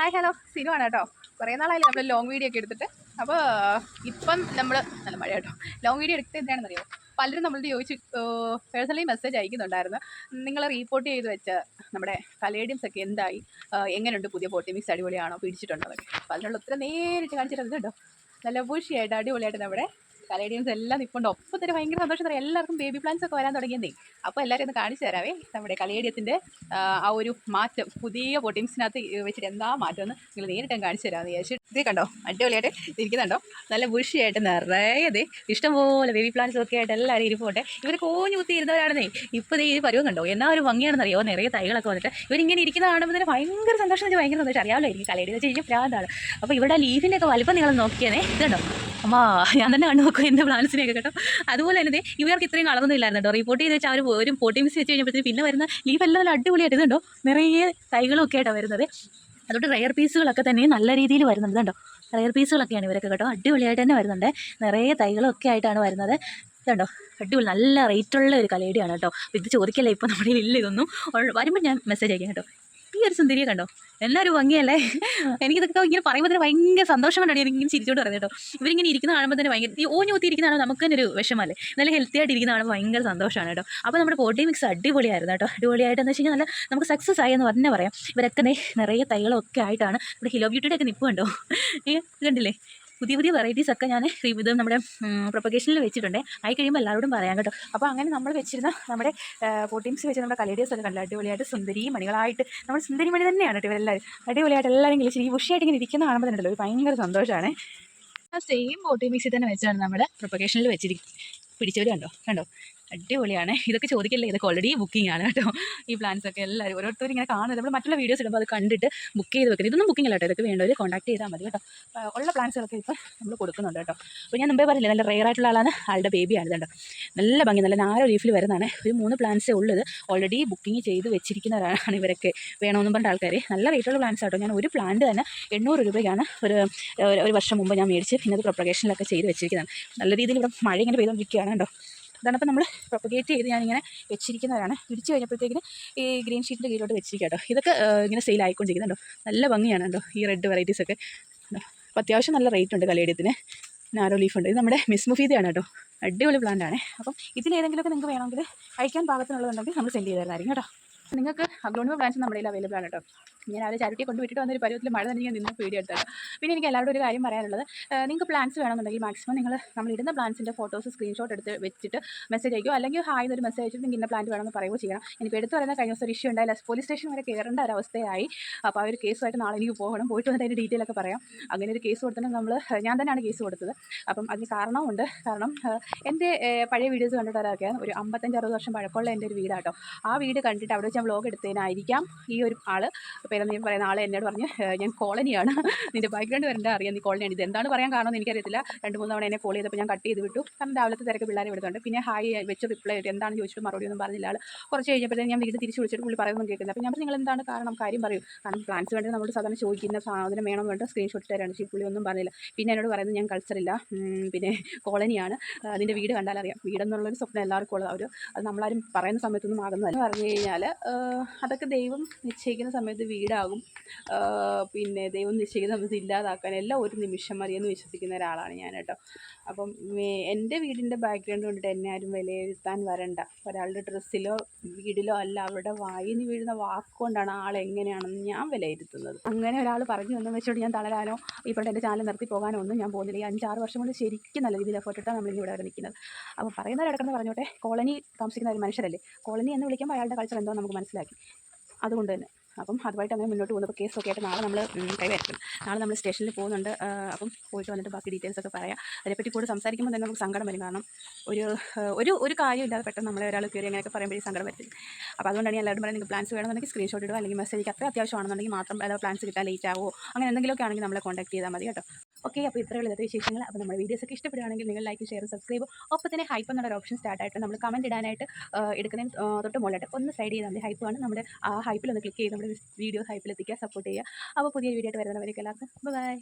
Hi hello Sinu കേട്ടോ. കുറേ നാളായാലും നമ്മൾ ലോങ് വീഡിയോ ഒക്കെ എടുത്തിട്ട്. അപ്പോൾ ഇപ്പം നമ്മൾ നല്ല മഴ കേട്ടോ ലോങ് വീഡിയോ എടുത്തത് എന്താണെന്ന് അറിയോ പലരും നമ്മളോട് ചോദിച്ച് പേഴ്സണലി മെസ്സേജ് അയക്കുന്നുണ്ടായിരുന്നു. നിങ്ങൾ റീപ്പോർട്ട് ചെയ്ത് വെച്ച നമ്മുടെ കലേഡിയംസ് ഒക്കെ എന്തായി? എങ്ങനെയുണ്ട് പുതിയ പോട്ടി മിക്സ് അടിപൊളിയാണോ? പിടിച്ചിട്ടുണ്ടോ എന്നൊക്കെ. അപ്പോൾ അതിനുള്ള ഉത്തരം നേരിട്ട് കാണിച്ചിട്ടുണ്ട് കേട്ടോ. നല്ല ബുഷിയായിട്ട് അടിപൊളിയായിട്ട് നമ്മുടെ കലേഡിയംസ് എല്ലാം നിൽപ്പുണ്ട് ഒപ്പം തന്നെ ഭയങ്കര സന്തോഷം തരാം എല്ലാവർക്കും ബേബി പ്ലാന്റ്സ് ഒക്കെ വരാൻ തുടങ്ങിയതേ അപ്പോൾ എല്ലാവരും ഒന്ന് കാണിച്ചു തരാവേ. നമ്മുടെ കലേഡിയത്തിന്റെ ആ ഒരു മാറ്റം പുതിയ പൊട്ടിംസിനകത്ത് വെച്ചിട്ട് എന്താ മാറ്റം എന്ന് നിങ്ങൾ നേരിട്ട് കാണിച്ചു തരാമെന്ന് വിചാരിച്ചു. ഇത് കണ്ടോ? അടിപൊളിയായിട്ട് ഇരിക്കുന്നുണ്ടോ? നല്ല ബുഷിയായിട്ട് നിറയെ ഇഷ്ടംപോലെ ബേബി പ്ലാന്റ്സ് ഒക്കെ ആയിട്ട് എല്ലാവരും ഇരിപ്പോട്ടെ ഇവർ കോഞ്ഞു കുത്തി ഇരുന്നവരാണെന്നേ. ഇപ്പോൾ ഈ പരുവം കണ്ടോ? എന്നാ ഒരു ഭംഗിയാണെന്ന് അറിയോ? നിറയെ തൈകളൊക്കെ വന്നിട്ട്. ഇവരിങ്ങനെ ഇരിക്കുന്ന കാണുമ്പോൾ തന്നെ ഭയങ്കര സന്തോഷം എന്ന് ഭയങ്കര സന്തോഷം. അറിയാമല്ലോ എനിക്ക് കലേഡിയെന്ന് വെച്ച് കഴിഞ്ഞാൽ പ്രാന്താണ് അപ്പോൾ ഇവിടെ ലീഫിന്റെ ഒക്കെ വലിപ്പം നിങ്ങൾ നോക്കിയതേ ഇതുണ്ടോ അമ്മാ ഞാൻ തന്നെ കണ്ടു നോക്കും. എന്റെ പ്ലാൻസിനെയൊക്കെ കേട്ടോ. അതുപോലെ തന്നെ ഇവർക്ക് ഇത്രയും കളറൊന്നും ഇല്ലായിരുന്നു കേട്ടോ. റിപ്പോർട്ട് ചെയ്ത് വെച്ചാൽ അവർ ഒരു പോട്ടി മിസ് വെച്ച് പിന്നെ വരുന്ന ലീഫ് എല്ലാം നല്ല അടിപൊളിയായിട്ട് ഇതുണ്ടോ നിറയെ തൈകളൊക്കെ ആയിട്ടാണ് വരുന്നത്. അതുകൊണ്ട് റയർ പീസുകളൊക്കെ തന്നെ നല്ല രീതിയിൽ വരുന്നുണ്ട് കേട്ടോ റയർ പീസുകളൊക്കെയാണ് ഇവരൊക്കെ കേട്ടോ. അടിപൊളിയായിട്ട് തന്നെ വരുന്നുണ്ട്. നിറയെ തൈകളൊക്കെ ആയിട്ടാണ് വരുന്നത്. ഇതുണ്ടോ? അടിപൊളി നല്ല റേറ്റുള്ള ഒരു കലയുടെയാണ് കേട്ടോ. ഇത് ചോദിക്കല്ലേ? ഇപ്പോൾ നമ്മുടെ ഇല്ല ഇതൊന്നും. വരുമ്പോൾ ഞാൻ മെസ്സേജ് അയക്കാം കേട്ടോ. ഈ ഒരു സുന്ദരിയെ കണ്ടോ? എല്ലാവരും ഭംഗിയല്ലേ? എനിക്കിതൊക്കെ ഇങ്ങനെ പറയുമ്പോൾ തന്നെ ഭയങ്കര സന്തോഷം കൊണ്ടാണ് എനിക്കിങ്ങനെ ചിരിച്ചോണ്ട് പറയുന്നത് കേട്ടോ. ഇവരിങ്ങനെ ഇരിക്കുന്ന കാണുമ്പോൾ തന്നെ ഭയങ്കര ഈ ഓഞ്ഞു കുത്തി ഇരിക്കുന്ന കാണുമ്പോൾ നമുക്ക് തന്നെ ഒരു വിഷമല്ലേ നല്ല ഹെൽത്തി ആയിട്ട് ഇരിക്കുന്ന കാണുമ്പോൾ ഭയങ്കര സന്തോഷമാണ് കേട്ടോ. അപ്പോൾ നമ്മുടെ ബോഡി മിക്സ് അടിപൊളിയായിരുന്നു കേട്ടോ. അടിപൊളിയായിട്ടെന്ന് വെച്ച് കഴിഞ്ഞാൽ നല്ല നമുക്ക് സക്സസ് ആയി എന്ന് പറഞ്ഞാൽ പറയാം. ഇവരൊക്കെ നിറയെ തൈകളൊക്കെ ആയിട്ടാണ് ഇവിടെ ഹിലോ ബ്യൂട്ടിയുടെ ഒക്കെ നിപ്പ് കണ്ടോ? ഏ കണ്ടില്ലേ? പുതിയ പുതിയ വെറൈറ്റീസ് ഒക്കെ ഞാൻ ഇത് നമ്മുടെ പ്രൊപ്പഗേഷനിൽ വെച്ചിട്ടുണ്ട്. ആയി കഴിയുമ്പോൾ എല്ലാവരോടും പറയാം കേട്ടോ. അപ്പോൾ അങ്ങനെ നമ്മൾ വെച്ചിരുന്ന നമ്മുടെ പോട്ടീംസ് വെച്ച് നമ്മുടെ കലേഡിയസ് ഒക്കെ കണ്ടു. അടിപൊളിയായിട്ട് സുന്ദരി മണികളായിട്ട്. നമ്മൾ സുന്ദരി മണി തന്നെയാണ് കേട്ടോ ഇവരെല്ലാവരും അടിപൊളിയായിട്ട് എല്ലാവരും ഇംഗ്ലീഷ് ഈ ബുഷിയായിട്ട് ഇങ്ങനെ ഇരിക്കുന്ന കാണുമ്പോൾ തന്നെ ഉണ്ടല്ലോ. ഭയങ്കര സന്തോഷമാണ് ആ സെയിം ബോട്ടി മിക്സിൽ തന്നെ വെച്ചാണ് നമ്മുടെ പ്രൊപ്പഗേഷനിൽ വെച്ചിരിക്കും പിടിച്ചവരുണ്ടോ കണ്ടോ? അടിപൊളിയാണ്. ഇതൊക്കെ ചോദിക്കല്ലേ? ഇതൊക്കെ ഓൾറെഡി ബുക്കിംഗ് ആണ് കേട്ടോ. ഈ പ്ലാൻസ് ഒക്കെ എല്ലാവരും ഓരോരുത്തരും ഇങ്ങനെ കാണുന്നത്. നമ്മൾ മറ്റുള്ള വീഡിയോസ് ഇടുമ്പോൾ അത് കണ്ടിട്ട് ബുക്ക് ചെയ്ത് വെക്കുന്നത് ഇതൊന്നും ബുക്കിംഗ് അല്ല കേട്ടോ. ഇതൊക്കെ വേണ്ടവർ കോൺടാക്ട് ചെയ്താൽ മതി കേട്ടോ. ഉള്ള പ്ലാൻസുകളൊക്കെ ഇപ്പോൾ നമ്മൾ കൊടുക്കുന്നുണ്ട് കേട്ടോ. അപ്പോൾ ഞാൻ മുമ്പേ പറഞ്ഞില്ല നല്ല റെയർ ആയിട്ടുള്ള ആളാണ് ആളുടെ ബേബിയാണ് കേട്ടോ നല്ല ഭംഗി നല്ല നാരോ ലീഫിൽ വരുന്നതാണ്. ഒരു മൂന്ന് പ്ലാൻസേ ഉള്ളത്. ഓൾറെഡി ബുക്കിംഗ് ചെയ്ത് വെച്ചിരിക്കുന്നവരാണ് ഇവരൊക്കെ. വേണമെന്നും പറഞ്ഞ ആൾക്കാർ നല്ല റേറ്റുള്ള പ്ലാൻസ് കേട്ടോ ഞാൻ ഒരു പ്ലാന്റ് തന്നെ എണ്ണൂറ് രൂപയാണ് ഒരു ഒരു- ഒരു വർഷം മുമ്പ് ഞാൻ മേടിച്ച് പിന്നെ അത് പ്രൊപ്പഗേഷനിലൊക്കെ ചെയ്ത് വെച്ചിരിക്കുന്നതാണ്. നല്ല രീതിയിൽ ഇവിടെ മഴ ഇങ്ങനെ പെയ്തുകൊണ്ടിരിക്കുകയാണ് കേട്ടോ. അപ്പോൾ നമ്മൾ പ്രൊപ്പഗേറ്റ് ചെയ്ത് ഞാനിങ്ങനെ വെച്ചിരിക്കുന്നവരാണ്. പിടിച്ച് കഴിഞ്ഞപ്പോഴത്തേക്കിന് ഈ ഗ്രീൻ ഷീറ്റിന്റെ കീഴിലോട്ട് വെച്ചിരിക്കുക കേട്ടോ. ഇതൊക്കെ ഇങ്ങനെ സെയിൽ ആയിക്കൊണ്ടിരിക്കുന്നുണ്ടോ നല്ല ഭംഗിയാണ് കേട്ടോ ഈ റെഡ് വെറൈറ്റീസ് ഒക്കെ. കേട്ടോ അപ്പോൾ അത്യാവശ്യം നല്ല റേറ്റ് ഉണ്ട് കലേഡിയത്തിന് നാരോ ലീഫ് ഉണ്ട്. ഇത് നമ്മുടെ മിസ് മുഫീദയാണ് കേട്ടോ. അടിപൊളി പ്ലാന്റ് ആണ്. അപ്പം ഇതിലേതെങ്കിലുമൊക്കെ നിങ്ങൾക്ക് വേണമെങ്കിൽ അയക്കാൻ പാകത്തിനുള്ളതുണ്ടെങ്കിൽ നമ്മൾ സെൻഡ് ചെയ്തായിരുന്നു കേട്ടോ. നിങ്ങൾക്ക് അഗ്രോണിമ പ്ലാന്റ്സ് നമ്മുടെ അവൈലബിൾ ആണ് കേട്ടോ. ഞാൻ അവരെ ചാരിറ്റി കൊണ്ട് വിട്ടിട്ട് വന്നൊരു പരുവത്തിൽ മഴ തന്നെ ഞാൻ നിന്ന് പേടിയെടുത്തത് പിന്നെ എനിക്ക് എല്ലാവരോടും ഒരു കാര്യം പറയാനുള്ളത് നിങ്ങൾക്ക് പ്ലാൻസ് വേണമെന്നുണ്ടെങ്കിൽ മാക്സിമം നിങ്ങൾ നമ്മൾ ഇടുന്ന പ്ലാൻസിന്റെ ഫോട്ടോസ് സ്ക്രീൻഷോട്ട് എടുത്ത് വെച്ചിട്ട് മെസ്സേജ് അയക്കുമോ അല്ലെങ്കിൽ ഹായ് എന്നൊരു മെസ്സേജ് അയച്ചിട്ട് നിങ്ങൾക്ക് ഇന്ന പ്ലാന്റ് വേണമെന്ന് പറയുകയോ ചെയ്യണം. എനിക്ക് എടുത്ത് പറയുന്ന കഴിഞ്ഞ ദിവസം ഇഷ്യൂ ഉണ്ടായില്ല. പോലീസ് സ്റ്റേഷൻ വരെ കയറേണ്ട ഒരു അവസ്ഥയായി. അപ്പോൾ ആ ഒരു കേസുമായിട്ട് നാളെ എനിക്ക് പോകണം. പോയിട്ട് വന്നിട്ട് അതിന്റെ ഡീറ്റെയിൽ ഒക്കെ പറയാം. അങ്ങനെ ഒരു കേസ് കൊടുത്തിട്ട് നമ്മൾ ഞാൻ തന്നെയാണ് കേസ് കൊടുത്തത്. അപ്പം അതിന് കാരണമുണ്ട് കാരണം എന്റെ പഴയ വീഡിയോസ് കണ്ടിട്ടൊക്കെ ഒരു അമ്പത്തഞ്ച് അറുപത് വർഷം പഴക്കമുള്ള എന്റെ ഒരു വീടാട്ടോ. ആ വീട് കണ്ടിട്ട് അവിടെ വെച്ച് ഞാൻ വ്ലോഗ് എടുത്തതിനായിരിക്കാം ഈ ഒരു ആൾ പേരെന്ന് ഞാൻ പറയുന്ന ആളെ എന്നോട് പറഞ്ഞ് ഞാൻ കോളനിയാണ്. നിന്റെ ബാക്ക്ഗ്രൗണ്ട് വരേണ്ട അറിയാം നീ കോളനിയാണ് ഇത് എന്താണ് പറയാൻ കാരണം എനിക്കറിയത്തില്ല. രണ്ട് മൂന്ന് തവണ എന്നെ കോൾ ചെയ്തപ്പോൾ ഞാൻ കട്ട് ചെയ്ത് വിട്ടു. കാരണം രാവിലത്തെ തിരക്ക് പിള്ളേരെ വിടുന്നുണ്ട് പിന്നെ ഹായ് വെച്ച് റിപ്ലൈ ആയിട്ട് എന്താണ്? ചോദിച്ചിട്ട് മറുപടി ഒന്നും പറഞ്ഞില്ല ആൾ കുറച്ച് കഴിഞ്ഞപ്പോഴത്തേക്കും ഞാൻ വീട് തിരിച്ച് വിളിച്ചിട്ട് പുള്ളി പറയുന്നു കേൾക്കുന്നത് അപ്പോൾ ഞാൻ നിങ്ങൾ എന്താണ് കാരണം? കാര്യം പറയും. കാരണം പ്ലാൻസ് വേണ്ടി നമ്മൾ സാധാരണ ചോദിക്കുന്ന സാധനം വേണം വേണ്ട സ്ക്രീൻഷോട്ട് തരാണ്. പക്ഷേ പുള്ളി ഒന്നും പറഞ്ഞില്ല. പിന്നെ എന്നോട് പറയുന്നത് ഞാൻ കൾച്ചറില്ല പിന്നെ കോളനിയാണ്. അതിന്റെ വീട് കണ്ടാൽ അറിയാം. വീടെന്നുള്ളൊരു സ്വപ്നം എല്ലാവർക്കും ഉള്ളത് അവർ അത് നമ്മളാരും പറയുന്ന സമയത്തൊന്നും ആകുന്നതല്ല. പറഞ്ഞു കഴിഞ്ഞാൽ അതൊക്കെ ദൈവം നിശ്ചയിക്കുന്ന സമയത്ത് വീടാകും പിന്നെ ദൈവം നിശ്ചയിക്കുന്ന നമുക്ക് ഇല്ലാതാക്കാൻ എല്ലാം ഒരു നിമിഷം മതിയെന്ന് വിശ്വസിക്കുന്ന ഒരാളാണ് ഞാൻ കേട്ടോ അപ്പം എന്റെ വീടിന്റെ ബാക്ക്ഗ്രൗണ്ട് കൊണ്ടിട്ട് എന്നെ ആരും വിലയിരുത്താൻ വരണ്ട. ഒരാളുടെ ഡ്രസ്സിലോ വീടിലോ അല്ല അവരുടെ വായിന്ന് വീഴുന്ന വാക്കുകൊണ്ടാണ് ആൾ എങ്ങനെയാണെന്ന് ഞാൻ വിലയിരുത്തുന്നത്. അങ്ങനെ ഒരാൾ പറഞ്ഞു എന്ന് വെച്ചോട്ട് ഞാൻ തളരാനോ ഇപ്പോൾ എന്റെ ചാനൽ നിർത്തി പോകാനോ ഒന്നും ഞാൻ പോകുന്നില്ല. ഈ അഞ്ചാറ് വർഷം കൊണ്ട് ശരിക്കും നല്ല രീതിയിൽ എഫേർട്ട് ഇട്ടാണ് നമ്മളിങ്ങനെ ഇവിടെ വരെ നിൽക്കുന്നത്. അപ്പോൾ പറയുന്നവരടക്കം പറഞ്ഞോട്ടെ കോളനി താമസിക്കുന്ന ഒരു മനുഷ്യരല്ലേ? കോളനി എന്ന് വിളിക്കുമ്പോൾ അയാളുടെ കൾച്ചർ എന്തോ നമുക്ക് മനസ്സിലാക്കി. അതുകൊണ്ട് തന്നെ. അപ്പം അതുമായിട്ട് അങ്ങനെ മുന്നോട്ട് പോകുന്നു. അപ്പോൾ കേസൊക്കെ ആയിട്ട് നാളെ നമ്മൾ കൈവരിക്കും നാളെ നമ്മൾ സ്റ്റേഷനിൽ പോകുന്നുണ്ട്. അപ്പം പോയിട്ട് വന്നിട്ട് ബാക്കി ഡീറ്റെയിൽസ് ഒക്കെ പറയാം. അതിനെപ്പറ്റി കൂടെ സംസാരിക്കുമ്പോൾ തന്നെ നമുക്ക് സങ്കടം വരും. കാരണം ഒരു ഒരു ഒരു കാര്യമില്ലാതെ പെട്ടെന്ന് നമ്മളെ ഒരാൾ കയറി അങ്ങനെയൊക്കെ പറയുമ്പോഴേ സങ്കടം വരും. അപ്പോൾ അതുകൊണ്ടാണ് ഞാൻ എല്ലാവരും പറയുന്നത് നിങ്ങൾക്ക് പ്ലാൻസ് വേണമെന്നുണ്ടെങ്കിൽ സ്ക്രീൻഷോട്ട് ഇടുക. അല്ലെങ്കിൽ മെസ്സേജ് അത്ര അത്യാവശ്യമാണെന്നുണ്ടെങ്കിൽ മാത്രം അതായത് പ്ലാൻസ് കിട്ടാൻ ലേറ്റ് ആവുമോ അങ്ങനെ എന്തെങ്കിലുമൊക്കെ ആണെങ്കിൽ നമ്മളെ കോൺടാക്ട് ചെയ്താൽ മതി കേട്ടോ. ഓക്കെ അപ്പോൾ ഇത്രയുള്ള ഇന്നത്തെ വിശേഷങ്ങൾ. അപ്പോൾ നമ്മുടെ വീഡിയോസ് ഒക്കെ ഇഷ്ടപ്പെടുകയാണെങ്കിൽ നിങ്ങൾ ലൈക്ക് ഷെയർ സബ്സ്ക്രൈബ് ഒപ്പം തന്നെ ഹൈപ്പ് എന്നുള്ള ഓപ്ഷൻ സ്റ്റാർട്ട് ആയിട്ട് നമ്മൾ കമന്റ് ഇടാനായിട്ട് എടുക്കുന്നതിന് തൊട്ട് മുകളിലായിട്ട് ഒന്ന് സൈഡ് ചെയ്താൽ മതി. ഹൈപ്പ് ആണ്. നമ്മുടെ ആ ഹൈപ്പിൽ ഒന്ന് ക്ലിക്ക് ചെയ്ത് നമ്മുടെ വീഡിയോ ഹൈപ്പിലെത്തിക്കുക സപ്പോർട്ട് ചെയ്യുക. അപ്പോൾ പുതിയ വീഡിയോ ആയിട്ട് വരുന്നവരേക്ക് എല്ലാവർക്കും. ബൈ